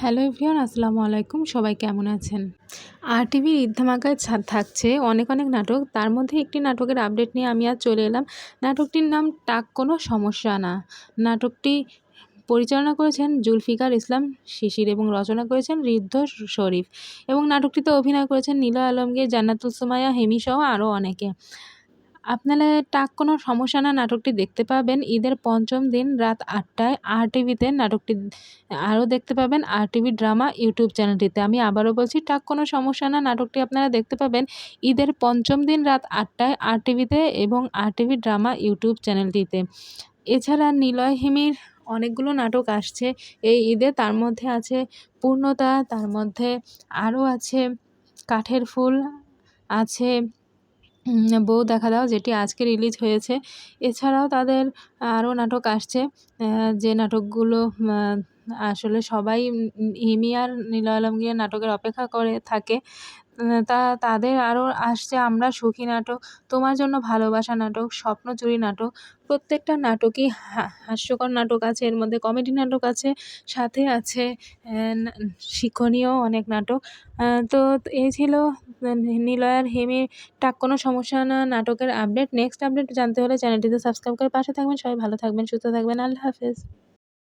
Hello everyone, আসসালামু আলাইকুম। সবাই কেমন আছেন? আর টিভির ঈদধামাকায় ছা- থাকছে অনেক অনেক নাটক। তার মধ্যে একটি নাটকের আপডেট নিয়ে আমি আজ চলে এলাম। নাটকটির নাম টাক, কোনো সমস্যা না। নাটকটি পরিচালনা করেছেন জুলফিকার ইসলাম শিশির এবং রচনা করেছেন ঋদ্ধ শরীফ এবং নাটকটিতে অভিনয় করেছেন নীলা আলমগীর, জান্নাতুল সুমাইয়া হেমি সহ আরও অনেকে। আপনারা টাক কোনো সমস্যা না, নাটকটি দেখতে পাবেন। ঈদের পঞ্চম দিন রাত আটটায় আর টিভিতে নাটকটি, আরও দেখতে পাবেন আর টিভি ড্রামা ইউটিউব চ্যানেলটিতে। আমি আবারও বলছি, টাক কোনো সমস্যা না, নাটকটি আপনারা দেখতে পাবেন ঈদের পঞ্চম দিন রাত আটটায় আর টিভিতে এবং আর টিভি ড্রামা ইউটিউব চ্যানেলটিতে। এছাড়া নিলয় হিমির অনেকগুলো নাটক আসছে এই ঈদে। তার মধ্যে আছে পূর্ণতা, তার মধ্যে আরও আছে কাঠের ফুল, আছে বউ দেখা দাও, যেটি আজকে রিলিজ হয়েছে। এছাড়াও তাদের আরও নাটক আসছে যে নাটকগুলো আসলে সবাই হিমিয়ার নীলা আলমগীরের নাটকের অপেক্ষা করে থাকে। তা তাদের আরও আসছে আমরা সুখী নাটক, তোমার জন্য ভালোবাসা নাটক, স্বপ্নচুরি নাটক। প্রত্যেকটা নাটকই হাস্যকর নাটক আছে, এর মধ্যে কমেডি নাটক আছে, সাথে আছে শিক্ষণীয় অনেক নাটক। তো এই ছিল নিলয় আর হিমির টাক কোনো সমস্যা না, নাটকের আপডেট নেক্সট আপডেট জানতে হলে চ্যানেলটিতে সাবস্ক্রাইব করে পাশে থাকবেন। সবাই ভালো থাকবেন, সুস্থ থাকবেন। আল্লাহ হাফেজ।